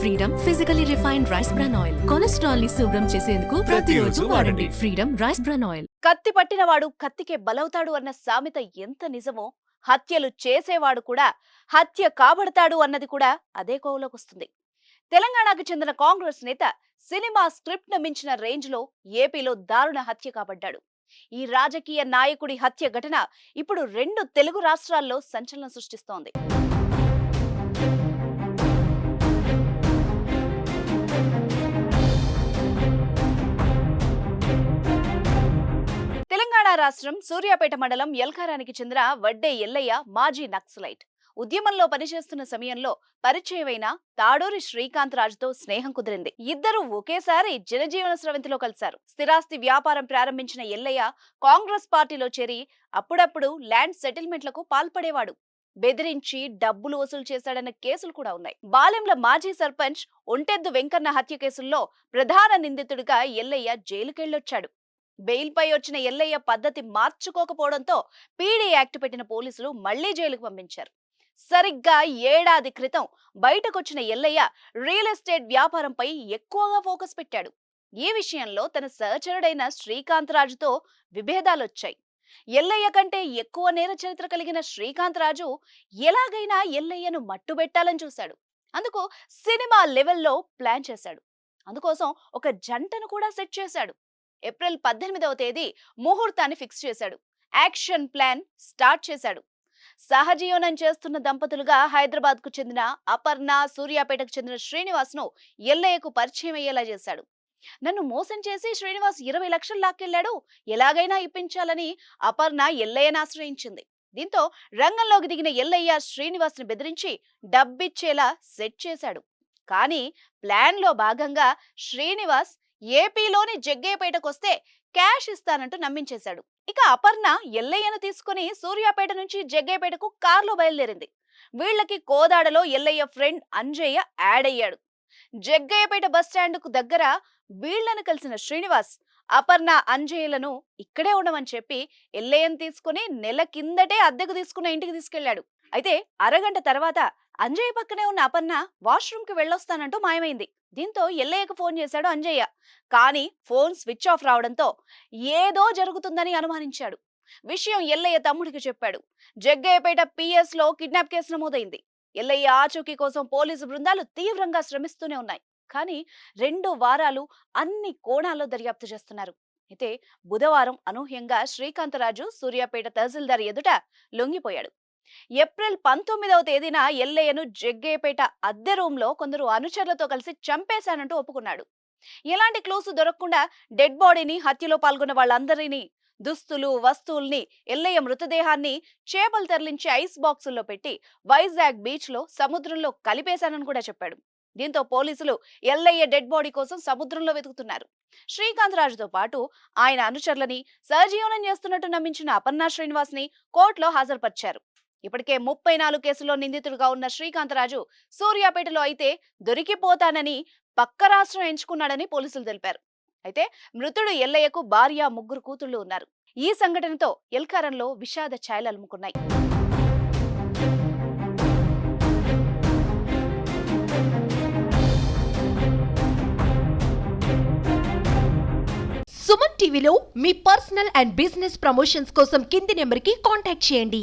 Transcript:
Freedom physically refined rice bran oil. కొలెస్ట్రాల్ని శుభ్రం చేసేందుకు ప్రతిరోజు వాడండి. Freedom rice bran oil. కత్తి పట్టినవాడు కత్తికే బలవుతాడు అన్న సామెత ఎంత నిజమో హత్యలు చేసేవాడు కూడా హత్య కాబడతాడు అన్నది కూడా అదే కోవలోకి వస్తుంది తెలంగాణకు చెందిన కాంగ్రెస్ నేత సినిమా స్క్రిప్ట్ను మించిన రేంజ్లో ఏపీలో దారుణ హత్య కాబడ్డాడు. ఈ రాజకీయ నాయకుడి హత్య ఘటన ఇప్పుడు రెండు తెలుగు రాష్ట్రాల్లో సంచలనం సృష్టిస్తోంది. రాష్ట్రం సూర్యాపేట మండలం ఎల్కారానికి చెందిన వడ్డే ఎల్లయ్య మాజీ నక్సలైట్. ఉద్యమంలో పనిచేస్తున్న సమయంలో పరిచయమైన తాడూరి శ్రీకాంత్ రాజుతో స్నేహం కుదిరింది. ఇద్దరు ఒకేసారి జనజీవన స్రవంతిలో కలిశారు. స్థిరాస్తి వ్యాపారం ప్రారంభించిన ఎల్లయ్య కాంగ్రెస్ పార్టీలో చేరి అప్పుడప్పుడు ల్యాండ్ సెటిల్మెంట్లకు పాల్పడేవాడు. బెదిరించి డబ్బులు వసూలు చేశాడన్న కేసులు కూడా ఉన్నాయి. బాలెంల మాజీ సర్పంచ్ ఒంటెద్దు వెంకన్న హత్య కేసుల్లో ప్రధాన నిందితుడిగా ఎల్లయ్య జైలుకెళ్ళొచ్చాడు. బెయిల్పై వచ్చిన ఎల్లయ్య పద్ధతి మార్చుకోకపోవడంతో పీడీ యాక్ట్ పెట్టిన పోలీసులు మళ్ళీ జైలుకు పంపించారు. సరిగ్గా ఏడాది క్రితం బయటకొచ్చిన ఎల్లయ్య రియల్ ఎస్టేట్ వ్యాపారంపై ఎక్కువగా ఫోకస్ పెట్టాడు. ఈ విషయంలో తన సహచరుడైన శ్రీకాంత్ రాజుతో విభేదాలొచ్చాయి. ఎల్లయ్య కంటే ఎక్కువ నేర చరిత్ర కలిగిన శ్రీకాంత్ రాజు ఎలాగైనా ఎల్లయ్యను మట్టుబెట్టాలని చూశాడు. అందుకు సినిమా లెవెల్లో ప్లాన్ చేశాడు. అందుకోసం ఒక జంటను కూడా సెట్ చేశాడు. ఏప్రిల్ పద్దెనిమిదవ తేదీ ముహూర్తాన్ని ఫిక్స్ చేశాడు. యాక్షన్ ప్లాన్ స్టార్ట్ చేశాడు. సహజీవనం చేస్తున్న దంపతులుగా హైదరాబాద్కు చెందిన అపర్ణ సూర్యాపేటకు చెందిన శ్రీనివాస్ను ఎల్లయ్యకు పరిచయం అయ్యేలా చేశాడు. నన్ను మోసం చేసి శ్రీనివాస్ ఇరవై లక్షలు లాక్కెళ్ళాడు ఎలాగైనా ఇప్పించాలని అపర్ణ ఎల్లయ్యను ఆశ్రయించింది. దీంతో రంగంలోకి దిగిన ఎల్లయ్య శ్రీనివాస్ని బెదిరించి డబ్బిచ్చేలా సెట్ చేశాడు. కానీ ప్లాన్లో భాగంగా శ్రీనివాస్ ఏపీలోని జగ్గయ్యపేటకొస్తే క్యాష్ ఇస్తానంటూ నమ్మించేశాడు. ఇక అపర్ణ ఎల్లయ్యను తీసుకుని సూర్యాపేట నుంచి జగ్గయ్యపేటకు కారులో బయలుదేరింది. వీళ్ళకి కోదాడలో ఎల్లయ్య ఫ్రెండ్ అంజయ్య యాడ్ అయ్యాడు. జగ్గయ్యపేట బస్కు దగ్గర వీళ్ళను కలిసిన శ్రీనివాస్ అపర్ణ అంజయ్యలను ఇక్కడే ఉండమని చెప్పి ఎల్లయ్యను తీసుకుని నెల కిందటే అద్దెకు తీసుకున్న ఇంటికి తీసుకెళ్ళాడు అయితే అరగంట తర్వాత అంజయ్య పక్కనే ఉన్న అపర్ణ వాష్రూమ్కి వెళ్ళొస్తానంటూ మాయమైంది. దీంతో ఎల్లయ్యకు ఫోన్ చేశాడు అంజయ్య. కానీ ఫోన్ స్విచ్ ఆఫ్ రావడంతో ఏదో జరుగుతుందని అనుమానించాడు. విషయం ఎల్లయ్య తమ్ముడికి చెప్పాడు. జగ్గయ్యపేట పిఎస్లో కిడ్నాప్ కేసు నమోదైంది. ఎల్లయ్య ఆచూకీ కోసం పోలీసు బృందాలు తీవ్రంగా శ్రమిస్తూనే ఉన్నాయి. కానీ రెండు వారాలు అన్ని కోణాల్లో దర్యాప్తు చేస్తున్నారు. అయితే బుధవారం అనూహ్యంగా శ్రీకాంతరాజు సూర్యాపేట తహసీల్దార్ ఎదుట లొంగిపోయాడు. ఏప్రిల్ పంతొమ్మిదవ తేదీన ఎల్లయ్యను జగ్గేపేట అద్దె రూంలో కొందరు అనుచరులతో కలిసి చంపేశానంటూ ఒప్పుకున్నాడు. ఎలాంటి క్లూస్ దొరకకుండా డెడ్ బాడీని హత్యలో పాల్గొన్న వాళ్ళందరినీ దుస్తులు వస్తువుల్ని ఎల్లయ్య మృతదేహాన్ని చేపలు తరలించి ఐస్ బాక్సుల్లో పెట్టి వైజాగ్ బీచ్లో సముద్రంలో కలిపేశానని కూడా చెప్పాడు. దీంతో పోలీసులు ఎల్లయ్య డెడ్ బాడీ కోసం సముద్రంలో వెతుకుతున్నారు. శ్రీకాంత్ రాజుతో పాటు ఆయన అనుచరులని సహజీవనం చేస్తున్నట్టు నమ్మించిన అపర్ణ శ్రీనివాస్ని కోర్టులో హాజరుపరిచారు. ఇప్పటికే ముప్పై నాలుగు కేసుల్లో నిందితుడుగా ఉన్న శ్రీకాంతరాజు సూర్యాపేటలో అయితే దొరికిపోతానని పక్క రాష్ట్రం ఎంచుకున్నాడని పోలీసులు తెలిపారు. అయితే మృతుడు ఎల్లయ్యకు భార్య ముగ్గురు కూతుళ్ళు ఉన్నారు. ఈ సంఘటనతో ఎల్కారంలో విషాద ఛాయలు అలుముకున్నాయి. సుమన్ టీవీలో మీ పర్సనల్ అండ్ బిజినెస్ ప్రమోషన్స్ కోసం కింది నెంబర్కి కాంటాక్ట్ చేయండి.